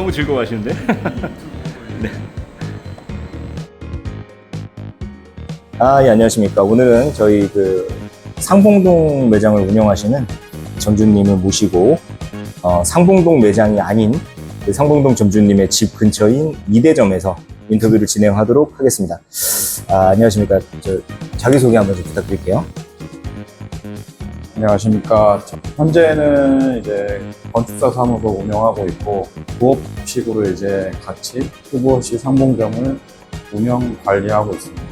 너무 즐거워하시는데? 네. 아, 예, 안녕하십니까. 오늘은 저희 그 상봉동 매장을 운영하시는 점주님을 모시고 어, 상봉동 매장이 아닌 그 상봉동 점주님의 집 근처인 이대점에서 인터뷰를 진행하도록 하겠습니다. 아, 안녕하십니까. 저 자기소개 한번 좀 부탁드릴게요. 안녕하십니까. 현재는 이제 건축사 사무소 운영하고 있고 부업식으로 이제 같이 후보시 상봉점을 운영 관리하고 있습니다.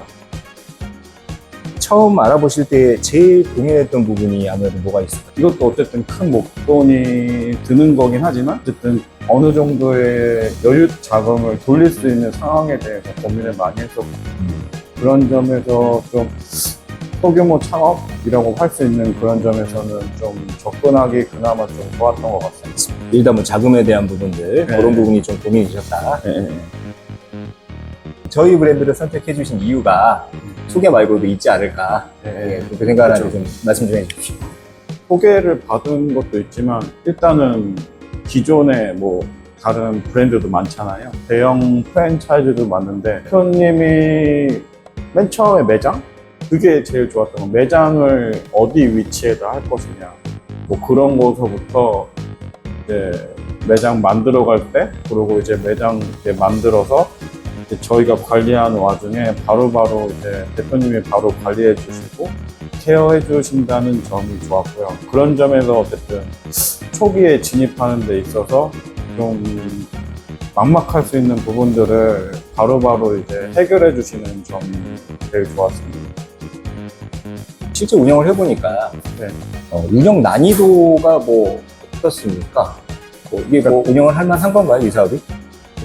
처음 알아보실 때 제일 고민했던 부분이 아무래도 뭐가 있을까요? 이것도 어쨌든 큰 목돈이 드는 거긴 하지만 어쨌든 어느 정도의 여유 자금을 돌릴 수 있는 상황에 대해서 고민을 많이 했었고 그런 점에서 좀 소규모 창업이라고 할 수 있는 그런 점에서는 좀 접근하기 그나마 좀 좋았던 것 같습니다. 일단 뭐 자금에 대한 부분들 네. 그런 부분이 좀 고민이셨다. 예, 예. 저희 브랜드를 선택해 주신 이유가 소개 말고도 있지 않을까 예, 예, 예. 그렇게 생각하는데 그렇죠. 좀 말씀 좀 해주십시오. 소개를 받은 것도 있지만 일단은 기존에 뭐 다른 브랜드도 많잖아요. 대형 프랜차이즈도 많은데 대표님이 맨 처음에 매장? 그게 제일 좋았던 건 매장을 어디 위치에다 할 것이냐. 뭐 그런 거서부터 이제 매장 만들어 갈 때, 그리고 이제 매장 이렇게 만들어서 이제 저희가 관리하는 와중에 바로바로 이제 대표님이 바로 관리해 주시고 케어해 주신다는 점이 좋았고요. 그런 점에서 어쨌든 초기에 진입하는 데 있어서 좀 막막할 수 있는 부분들을 바로바로 이제 해결해 주시는 점이 제일 좋았습니다. 실제 운영을 해보니까 네. 어, 운영 난이도가 뭐 어떻습니까? 뭐 이게 뭐 운영을 할 만한 건가요, 이 사업이?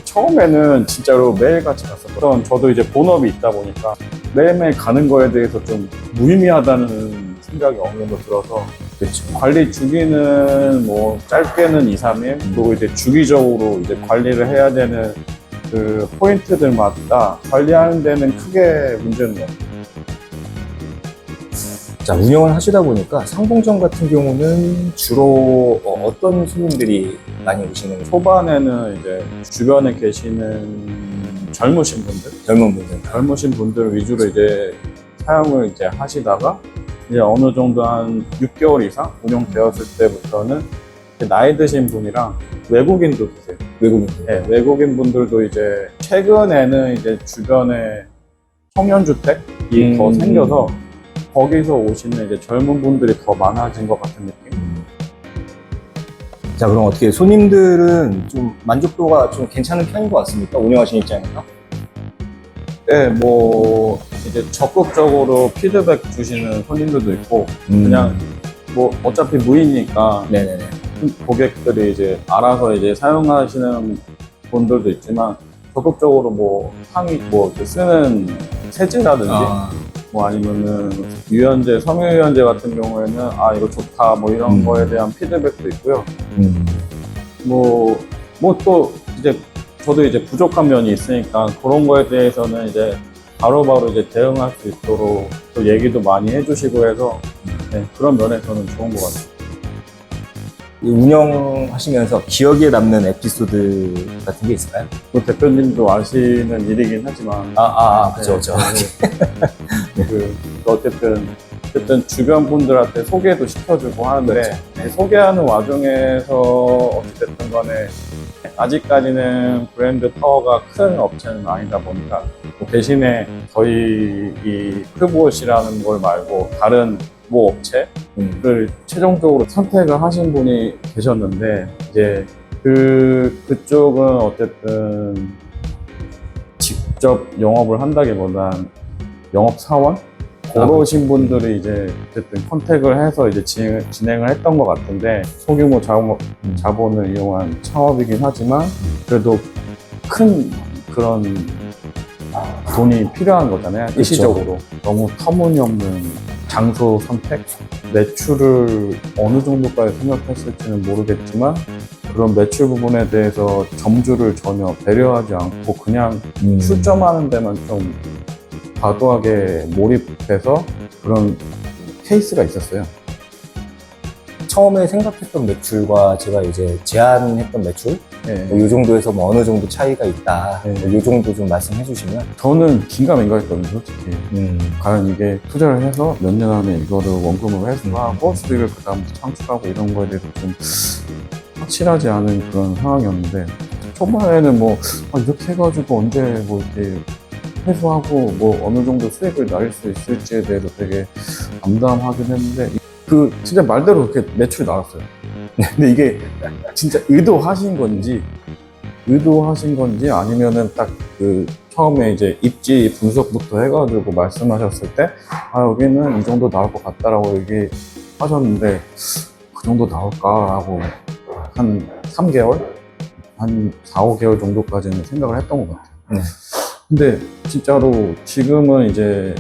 처음에는 진짜로 매일같이 갔었던 저도 이제 본업이 있다 보니까 매일매일 가는 거에 대해서 좀 무의미하다는 생각이 어느 정도 들어서 그렇죠. 관리 주기는 뭐 짧게는 2, 3일 그리고 이제 주기적으로 이제 관리를 해야 되는 그 포인트들마다 관리하는 데는 크게 문제는 없어요. 자, 운영을 하시다 보니까 상봉점 같은 경우는 주로 어, 떤 손님들이 많이 오시는? 초반에는 이제 주변에 계시는 젊으신 분들, 젊은 분들. 젊으신 분들 위주로 이제 사용을 이제 하시다가 이제 어느 정도 한 6개월 이상 운영되었을 때부터는 나이 드신 분이랑 외국인도 계세요. 외국인들. 네, 외국인 분들도 이제 최근에는 이제 주변에 청년주택이 음. 더 생겨서 거기서 오시는 이제 젊은 분들이 더 많아진 것 같은 느낌? 자, 그럼 어떻게 손님들은 좀 만족도가 좀 괜찮은 편인 것 같습니까? 운영하시는 입장에서? 네, 뭐 이제 적극적으로 피드백 주시는 손님들도 있고 그냥 뭐 어차피 무이니까 네네네. 고객들이 이제 알아서 이제 사용하시는 분들도 있지만 적극적으로 뭐 상위 뭐 쓰는 세제라든지 아, 뭐 아니면은 유연제, 섬유유연제 같은 경우에는 아 이거 좋다 뭐 이런 음. 거에 대한 피드백도 있고요. 음. 뭐뭐 또 이제 저도 이제 부족한 면이 있으니까 그런 거에 대해서는 이제 바로바로 이제 대응할 수 있도록 또 얘기도 많이 해주시고 해서 네, 그런 면에서는 좋은 것 같아요. 이 운영하시면서 기억에 남는 에피소드 같은 게 있을까요? 그 대표님도 아시는 일이긴 하지만 아, 아, 아 그죠, 그죠. 네, 그 어쨌든 어쨌든 주변 분들한테 소개도 시켜주고 하는데 그렇죠. 네, 소개하는 와중에서 어찌됐든 간에 아직까지는 브랜드 파워가 큰 업체는 아니다 보니까 뭐 대신에 저희 이 크보시라는 걸 말고 다른 모 업체를 음. 최종적으로 선택을 하신 분이 계셨는데 이제 그 그쪽은 어쨌든 직접 영업을 한다기보단 영업 사원 그러신 분들이 이제 어쨌든 컨택을 해서 이제 진행, 진행을 했던 것 같은데 소규모 자본, 음. 자본을 이용한 창업이긴 하지만 그래도 큰 그런 돈이 필요한 거잖아요. 일시적으로 너무 터무니없는 장소 선택, 매출을 어느 정도까지 생각했을지는 모르겠지만 그런 매출 부분에 대해서 점주를 전혀 배려하지 않고 그냥 음. 출점하는 데만 좀 과도하게 몰입해서 그런 케이스가 있었어요. 처음에 생각했던 매출과 제가 이제 제안했던 매출 네. 뭐 이 정도에서 뭐 어느 정도 차이가 있다. 네. 뭐 이 정도 좀 말씀해 주시면. 저는 긴가 민가했거든요, 솔직히. 음. 과연 이게 투자를 해서 몇 년 안에 이거를 원금으로 회수하고 수익을 그 다음부터 창출하고 이런 거에 대해서 좀 확실하지 않은 그런 상황이었는데 초반에는 뭐 아, 이렇게 해가지고 언제 뭐 이렇게 회수하고 뭐 어느 정도 수익을 날수 있을지에 대해서 되게 암담하긴 했는데 이- 그 진짜 말대로 그렇게 매출이 나왔어요. 근데 이게 진짜 의도하신 건지 의도하신 건지 아니면은 딱 그 처음에 이제 입지 분석부터 해가지고 말씀하셨을 때 아 여기는 이 정도 나올 것 같다라고 얘기 하셨는데 그 정도 나올까라고 한 3개월 한 4, 5개월 정도까지는 생각을 했던 것 같아요. 네. 근데 진짜로 지금은 이제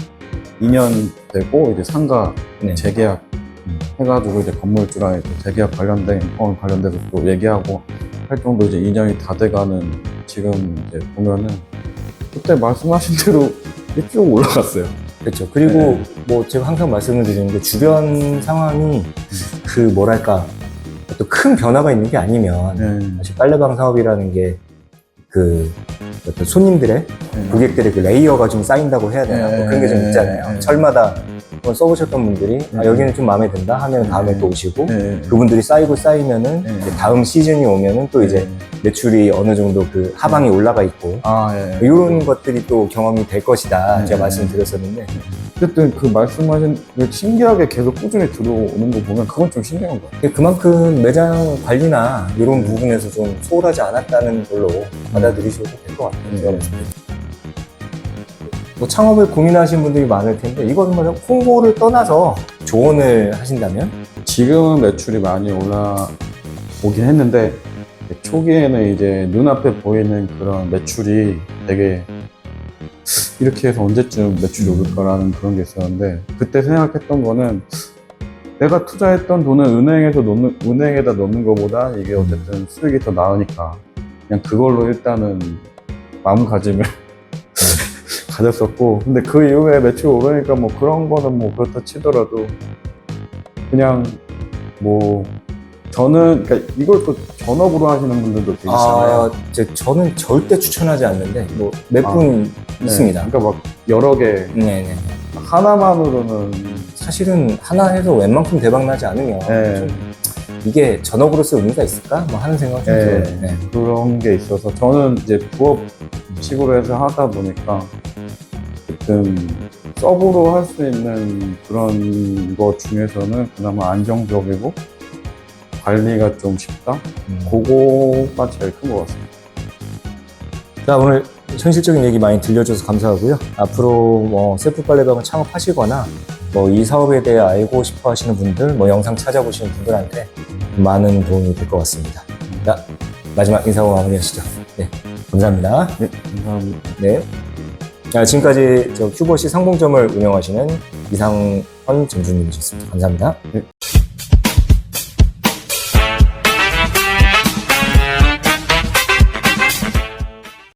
2년 되고 이제 상가 네. 재계약 음. 해가지고 이제 건물주랑 이제 재계약 관련된 건 관련돼서 또 얘기하고 할 정도 이제 2년이 다 돼가는 지금 이제 보면은 그때 말씀하신 대로 쭉 올라갔어요. 그렇죠. 그리고 네. 뭐 제가 항상 말씀을 드리는 게 주변 상황이 그 뭐랄까 또 큰 변화가 있는 게 아니면 네. 사실 빨래방 사업이라는 게 그 어떤 손님들의 네. 고객들의 그 레이어가 좀 쌓인다고 해야 되나 뭐 그런 게 좀 있잖아요. 네. 철마다 한번 써보셨던 분들이 아, 네. 여기는 좀 마음에 든다 하면 다음에 네. 또 오시고 네. 그분들이 쌓이고 쌓이면은 네. 다음 시즌이 오면은 또 이제 매출이 어느 정도 그 하방이 올라가 있고 아, 예. 이런 것들이 또 경험이 될 것이다 네. 제가 말씀드렸었는데 어쨌든 그 말씀하신 그 신기하게 계속 꾸준히 들어오는 거 보면 그건 좀 신기한 것 같아요. 그만큼 매장 관리나 이런 부분에서 좀 소홀하지 않았다는 걸로 받아들이셔도 될 것 같아요. 제가 네. 봤을 때. 뭐 창업을 고민하시는 분들이 많을 텐데 이거는 뭐 홍보를 떠나서 조언을 하신다면 지금은 매출이 많이 올라오긴 했는데 초기에는 이제 눈앞에 보이는 그런 매출이 되게 이렇게 해서 언제쯤 매출이 오를까라는 그런 게 있었는데 그때 생각했던 거는 내가 투자했던 돈을 은행에서 넣는, 은행에다 넣는 것보다 이게 어쨌든 수익이 더 나으니까 그냥 그걸로 일단은 마음가짐을 가졌었고 근데 그 이후에 매출이 오르니까 뭐 그런 거는 뭐 그렇다 치더라도 그냥 뭐 저는 그러니까 이걸 또 전업으로 하시는 분들도 계시잖아요. 아, 제, 저는 절대 추천하지 않는데 뭐몇 아, 분 네, 있습니다. 그러니까 막 여러 개 네네. 하나만으로는 사실은 하나 해서 웬만큼 대박 나지 않으면 네. 좀 이게 전업으로서 의미가 있을까? 뭐 하는 생각 좀 네. 들어요. 네. 그런 게 있어서 저는 이제 부업식으로 해서 하다 보니까 어쨌든 서브로 할 수 있는 그런 것 중에서는 그나마 안정적이고 관리가 좀 쉽다? 음. 그거가 제일 큰 것 같습니다. 자, 오늘 현실적인 얘기 많이 들려줘서 감사하고요. 앞으로 뭐 셀프 빨래방을 창업하시거나 뭐 이 사업에 대해 알고 싶어 하시는 분들, 뭐 영상 찾아보시는 분들한테 많은 도움이 될 것 같습니다. 자, 마지막 인사하고 마무리하시죠. 네, 감사합니다. 네, 감사합니다. 네. 자, 지금까지 저 큐버시 상봉점을 운영하시는 이상헌 점주님이셨습니다. 감사합니다. 네,